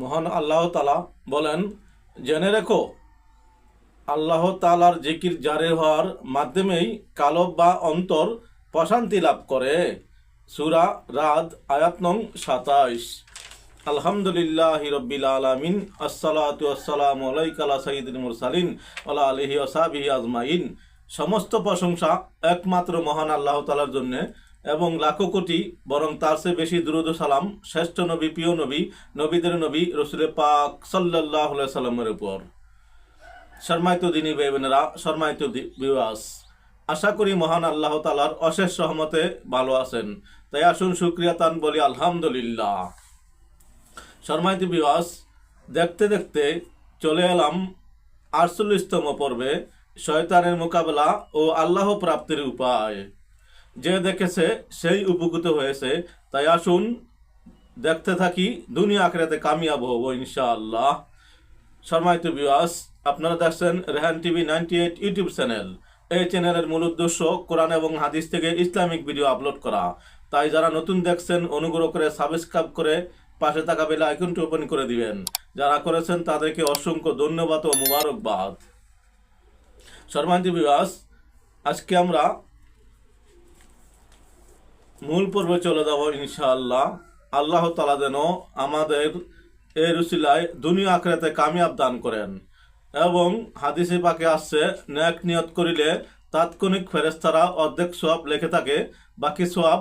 মহান আল্লাহ তালা বলেন, জেনে রেখো, আল্লাহ তালার জিকির জারি হওয়ার মাধ্যমেই কালব বা অন্তর প্রশান্তি লাভ করে। সুরা রাদ, আয়াত নং সাতাইশ। আলহামদুলিল্লাহ রব্বিল আলামিন, আসসালাতু আসসালামু আলাইকা আলা সাইয়্যিদিল মুরসালিন ওয়া আলিহি সাহবিহি আজমাইন। সমস্ত প্রশংসা একমাত্র মহান আল্লাহ তাআলার জন্য এবং লাখো কোটি, বরং তার চেয়ে বেশি দুরুদ সালাম শ্রেষ্ঠ নবী, প্রিয় নবী, নবীদের নবী রসুল পাক আলাইহি সাল্লামের উপর। শর্মায়িত দিনী বেবেনেরা শর্মায়িত বিবাস আশা করি মহান আল্লাহ তালার অশেষ সহমতে ভালো আছেন। তাই আসুন শুক্রিয়া তান বলি আলহামদুলিল্লাহ। শর্মায়িত বিবাস দেখতে দেখতে চলে এলাম আটচল্লিশতম পর্বে শয়তানের মোকাবেলা ও আল্লাহ প্রাপ্তির উপায়। যে দেখেছে, সেই উপকৃত হয়েছে। তাই আসুন, দেখতে থাকি, দুনিয়া আখড়াতে কামিয়াব হব, ইনশাআল্লাহ। সম্মানিত বিওয়াস আপনারা দেখছেন Rehan TV ninety eight YouTube channel. এই চ্যানেলের মূল উদ্দেশ্য কোরআন এবং হাদিস থেকে ইসলামিক ভিডিও আপলোড করা। তাই যারা নতুন দেখছেন, অনুগ্রহ করে সাবস্ক্রাইব করে পাশে থাকা বেলা আইকনটি ওপেন করে দিবেন। যারা করেছেন, তাদেরকে অসংখ্য ধন্যবাদ ও মুবারকবাদ। সম্মানিত বিওয়াস আজকে আমরা মূল পর্বে চলে যাব ইনশাআল্লাহ। আল্লাহ তালা যেন আমাদের এই রুসিলায় দুনিয়া আখড়াতে কামিয়াব দান করেন। এবং হাদিসে পাকে আসছে, ন্যাক নিয়ত করিলে তাৎক্ষণিক ফেরেস্তারা অর্ধেক সোয়াব লেখে থাকে, বাকি সোয়াব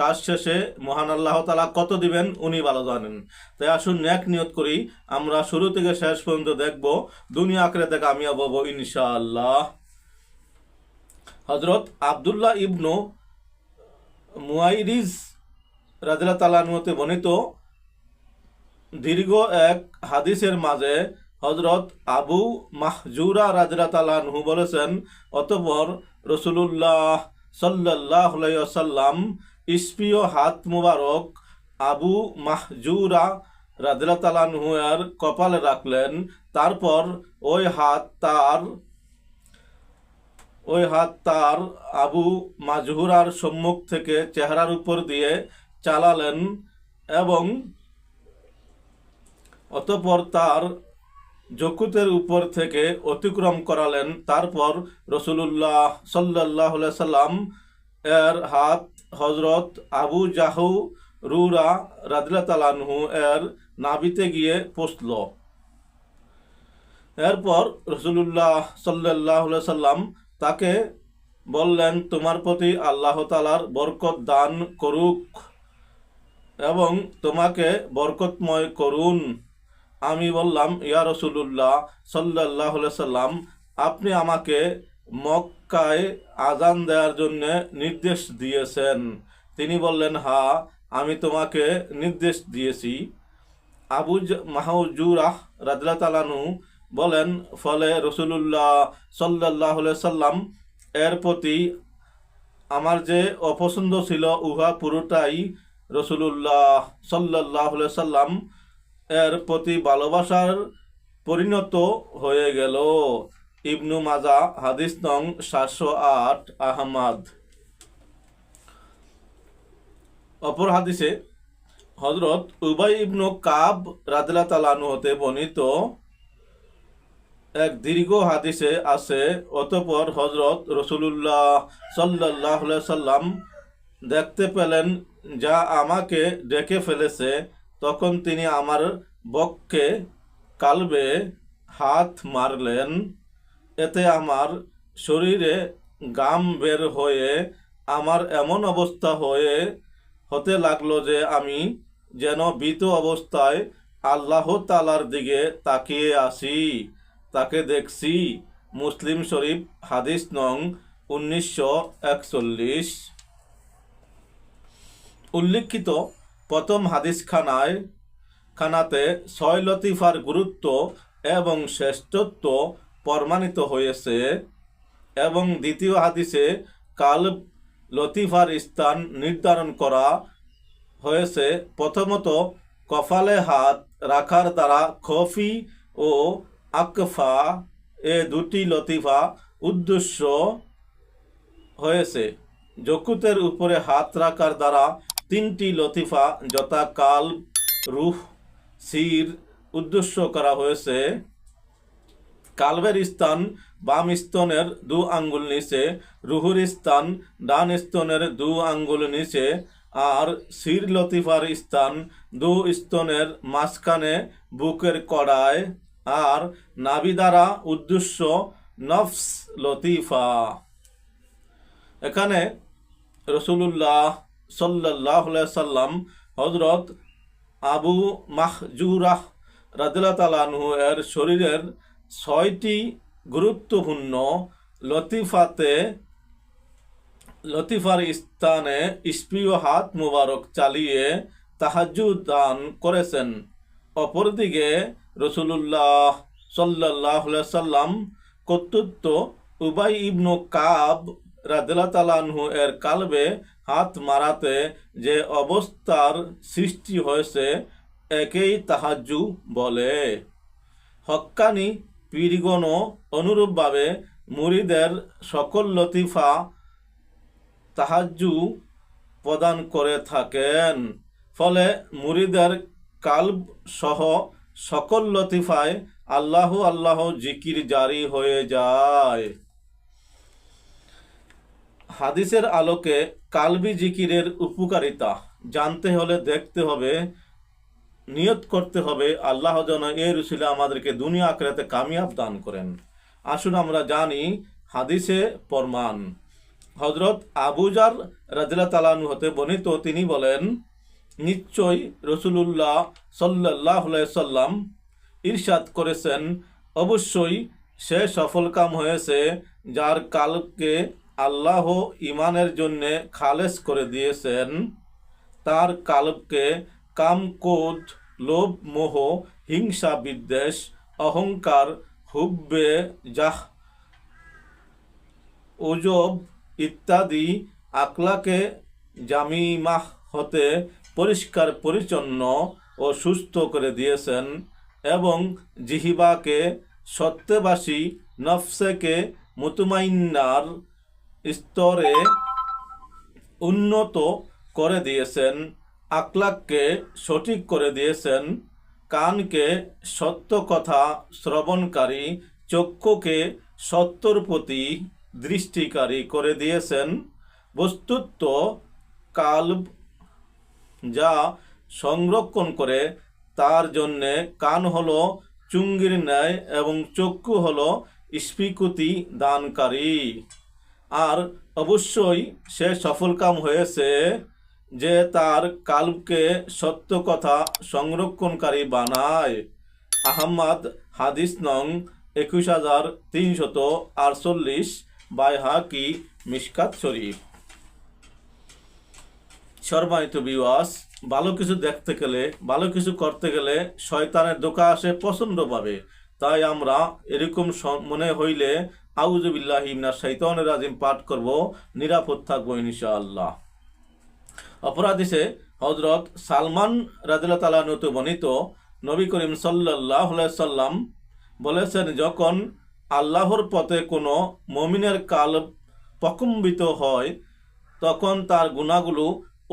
কাজ শেষে মহান আল্লাহ তালা কত দিবেন উনি ভালো জানেন। তাই আসুন ন্যাক নিয়ত করি, আমরা শুরু থেকে শেষ পর্যন্ত দেখব, দুনিয়া আখড়াতে কামিয়াব হব ইনশাআল্লাহ। হজরত আবদুল্লাহ ইবনু মুয়াইরিজ রাজিলা তালানুতে বর্ণিত, দীর্ঘ এক হাদিসের মাঝে হজরত আবু মাহজুরা রাজরা তালানহু বলেছেন, অতপর রসুলুল্লাহ সাল্লাহ সাল্লাম ইস্পিয় হাত মুবারক আবু মাহজুরা রাজরা তালানহু এর কপালে রাখলেন, তারপর ওই হাত তার ওই হাত তার আবু মাজহুরার সম্মুখ থেকে চেহারার উপর দিয়ে চালালেন এবং অতপর তার যকুতের উপর থেকে অতিক্রম করালেন। তারপর রসুলুল্লাহ সাল্লাহ সাল্লাম এর হাত হজরত আবু জাহু রুরা রাদিলা তালানহু এর নাবিতে গিয়ে পৌঁছল। এরপর রসুলুল্লাহ সাল্লাহ সাল্লাম তাকে বললেন, তোমার প্রতি আল্লাহ তালার বরকত দান করুক এবং তোমাকে বরকতময় করুন। আমি বললাম, ইয়া রসুল্লাহ সাল্লাহ সাল্লাম, আপনি আমাকে মক্কায় আজান দেওয়ার জন্য নির্দেশ দিয়েছেন। তিনি বললেন, হা, আমি তোমাকে নির্দেশ দিয়েছি। আবু মাহজুরাহ তালানু বলেন, ফলে রসুলুল্লাহ সাল্লাহ সাল্লাম এর প্রতি আমার যে অপছন্দ ছিল উহা পুরোটাই রসুলুল্লাহ সাল্লাহ সাল্লাম এর প্রতি ভালোবাসার পরিণত হয়ে গেল। ইবনু মাজা, হাদিস নং সাতশো আট, আহমাদ। অপর হাদিসে হজরত উবাই ইবনু কাব রাদিলা তালানু হতে বর্ণিত এক দীর্ঘ হাদিসে আছে, অতপর হজরত রসুল্লাহ সাল্লাহ সাল্লাম দেখতে পেলেন, যা আমাকে ডেকে ফেলেছে, তখন তিনি আমার বক্ষে কালবে হাত মারলেন। এতে আমার শরীরে গাম বের হয়ে, আমার এমন অবস্থা হয়ে, হতে লাগল যে আমি যেন ভীত অবস্থায় আল্লাহ তালার দিকে তাকিয়ে আসি তাকে দেখছি। মুসলিম শরীফ, হাদিস নং উনিশশো একচল্লিশ। উল্লিখিত প্রথম হাদিস খানায় খানাতে ছয় লতিফার গুরুত্ব এবং শ্রেষ্ঠত্ব প্রমাণিত হয়েছে এবং দ্বিতীয় হাদিসে কাল লতিফার স্থান নির্ধারণ করা হয়েছে। প্রথমত কপালে হাত রাখার দ্বারা খফি ও আকফা, এ দুটি লতিফা উদ্দেশ্য হয়েছে। যকুতের উপরে হাত রাখার দ্বারা তিনটি লতিফা যথা কাল রুহ, সির উদ্দেশ্য করা হয়েছে। কালবের স্থান বাম স্তনের দু আঙ্গুল নিচে, রুহুর স্থান ডান স্তনের দু আঙ্গুল নিচে, আর শির লতিফার স্থান দু স্তনের মাঝখানে বুকের কড়ায়। আর নাভি দ্বারা উদ্দেশ্য নফস লতিফা। এখানে রসুল্লাহ সাল্লাহ সাল্লাম হজরত আবু মাহজুরাহ রাদিল্লা তালানহু এর শরীরের ছয়টি গুরুত্বপূর্ণ লতিফাতে লতিফার স্থানে স্প্রিয় হাত মুবারক চালিয়ে তাহাজু দান করেছেন। অপরদিকে রসুল্লাহ সাল্লাহ সাল্লাম কর্তৃত্ব উবাই ইবনু কাব তালানহু এর কালবে হাত মারাতে যে অবস্থার সৃষ্টি হয়েছে, একেই তাহাজু বলে। হক্কানি পীরগণ অনুরূপভাবে মুরিদের সকল লতিফা তাহাজু প্রদান করে থাকেন। ফলে মুরিদের কাল্ব সহ সকল লতিফায় আল্লাহ আল্লাহ জিকির জারি হয়ে যায়। হাদিসের আলোকে কালবি জিকিরের উপকারিতা জানতে হলে দেখতে হবে, নিয়ত করতে হবে, আল্লাহ যেন এর রসিলে আমাদেরকে দুনিয়া আখরাতে কামিয়াব দান করেন। আসুন আমরা জানি হাদিসে প্রমাণ। হজরত আবুজার রাজিলা তালানু হতে বর্ণিত তিনি বলেন নিশ্চয় রসুলুল্লাহ সাল্লাহ সাল্লাম ইরশাদ করেছেন, অবশ্যই সে সফল কাম হয়েছে যার কালকে আল্লাহ ইমানের জন্যে খালেস করে দিয়েছেন। তার কালবকে কাম ক্রোধ লোভ, মোহ, হিংসা, বিদ্বেষ, অহংকার, হুব্বে, জাহ, ওজব ইত্যাদি আকলাকে জামিমাহ হতে পরিষ্কার, পরিচ্ছন্ন ও সুস্থ করে দিয়েছেন এবং জিহিবাকে সত্যবাসী, নফসেকে মুতুমাইন্নার স্তরে উন্নত করে দিয়েছেন আকলাককে সঠিক করে দিয়েছেন, কানকে সত্য কথা, শ্রবণকারী, চক্ষুকে সত্যর প্রতি দৃষ্টিকারী করে দিয়েছেন। বস্তুত্ব কাল্ব যা সংরক্ষণ করে, তার জন্যে কান হলো চুঙ্গির ন্যায় এবং চক্ষু হলো স্বীকৃতি দানকারী। আর অবশ্যই সে সফলকাম হয়েছে যে তার কালবকে সত্য কথা সংরক্ষণকারী বানায়। আহম্মদ হাদিস নং একুশ হাজার তিনশত আটচল্লিশ বাইহাকি মিসকাত শরীফ। সম্মানিত বিওয়াস ভালো কিছু দেখতে গেলে, ভালো কিছু করতে গেলে শয়তানের দোকা আসে প্রচণ্ডভাবে। তাই আমরা এরকম মনে হইলে আউজুবিল্লাহ ইমনা শৈতানের রাজিম পাঠ করব, নিরাপদ থাকব ইনশাআল্লাহ। অপরাধীসে হজরত সালমান রাজিল্লা তালা নতু বর্ণিত নবী করিম সাল্লাহ সাল্লাম বলেছেন, যখন আল্লাহর পথে কোনো মমিনের কাল প্রকম্বিত হয়, তখন তার গুণাগুলো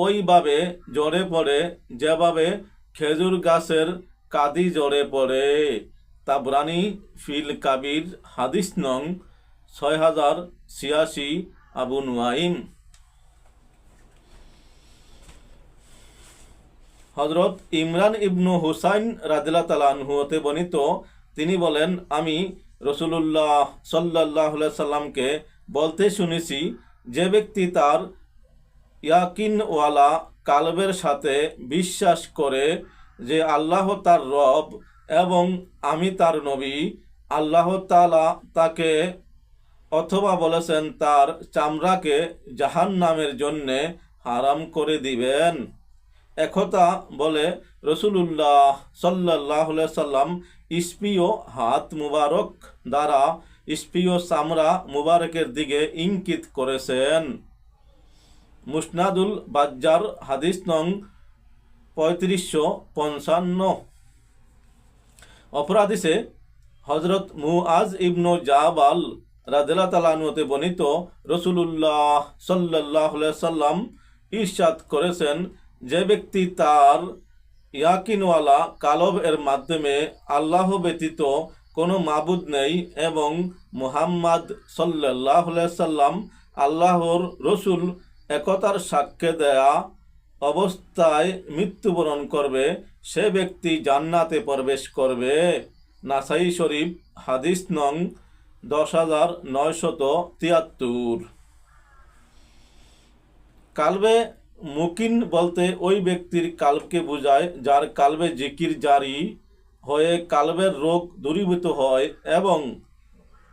ওইভাবে জড়ে পড়ে, যেভাবে খেজুর গাছের কাদি জড়ে পড়ে। তাবরানি ফিল কাবির হাদিস নং ছয় হাজার ছিয়াশি আবু নুয়াইম হজরত ইমরান ইবনু হুসাইন রাদিল্লা তালানহু হতে বর্ণিত, তিনি বলেন, আমি রসুলুল্লাহ সাল্লাহ সাল্লামকে বলতে শুনেছি, যে ব্যক্তি তার ইয়াকিনওয়ালা কালবের সাথে বিশ্বাস করে যে আল্লাহ তার রব এবং আমি তার নবী, আল্লাহ তালা তাকে অথবা বলেছেন তার চামড়াকে জাহান নামের জন্যে হারাম করে দিবেন। একথা বলে রসুলুল্লাহ সাল্লাহ সাল্লাম ইস্পিও হাত মুবারক দ্বারা ইস্পিও চামড়া মুবারকের দিকে ইঙ্কিত করেছেন। মুসনাদুল বাজ্জার হাদিস নং পঁয়ত্রিশশো পঞ্চান্ন। অপরাধিসে হজরত মুআজ ইবনু জাবাল রাদিল্লা তালানুতে বর্ণিত রসুলুল্লাহ সাল্লাহ সাল্লাম ইরশাদ করেছেন, যে ব্যক্তি তার ইয়াকিনওয়ালা কালব এর মাধ্যমে আল্লাহ ব্যতীত কোনো মাবুদ নেই এবং মুহাম্মদ সাল্লাহ সাল্লাম আল্লাহর রসুল একতার সাক্ষ্য দেয়া অবস্থায় মৃত্যুবরণ করবে। সে ব্যক্তি জান্নাতে প্রবেশ করবে। নাসাই শরীফ, হাদিস নং দশ হাজার নয়শত তিয়াত্তর। কালবে মুকিন বলতে ওই ব্যক্তির কালবকে বোঝায়, যার কালবে জিকির জারি হয়ে কালবের রোগ দূরীভূত হয় এবং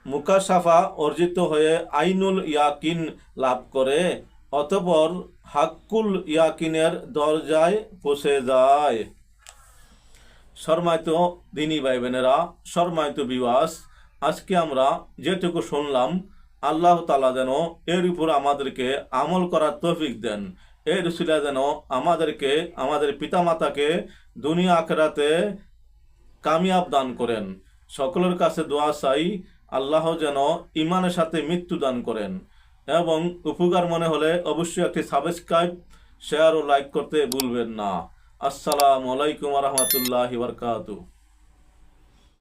মুকাশাফা অর্জিত হয়ে আইনুল ইয়াকিন লাভ করে। অতপর হাক্কুল ইয়াকিনের দরজায় পৌঁছে যায়। শর্মায়িত দিনী ভাই বোনেরা শর্মায়িত বিবাস আজকে আমরা যেটুকু শুনলাম, আল্লাহ তালা যেন এর উপর আমাদেরকে আমল করার তৌফিক দেন। এই রসিলা যেন আমাদেরকে, আমাদের পিতামাতাকে দুনিয়া আখেরাতে কামিয়াব দান করেন। সকলের কাছে দোয়া চাই, আল্লাহ যেন ইমানের সাথে মৃত্যু দান করেন। এবং উপকার মনে হলে অবশ্যই একটি সাবস্ক্রাইব, শেয়ার ও লাইক করতে ভুলবেন না। আসসালামু আলাইকুম রহমতুল্লাহ বরকাতু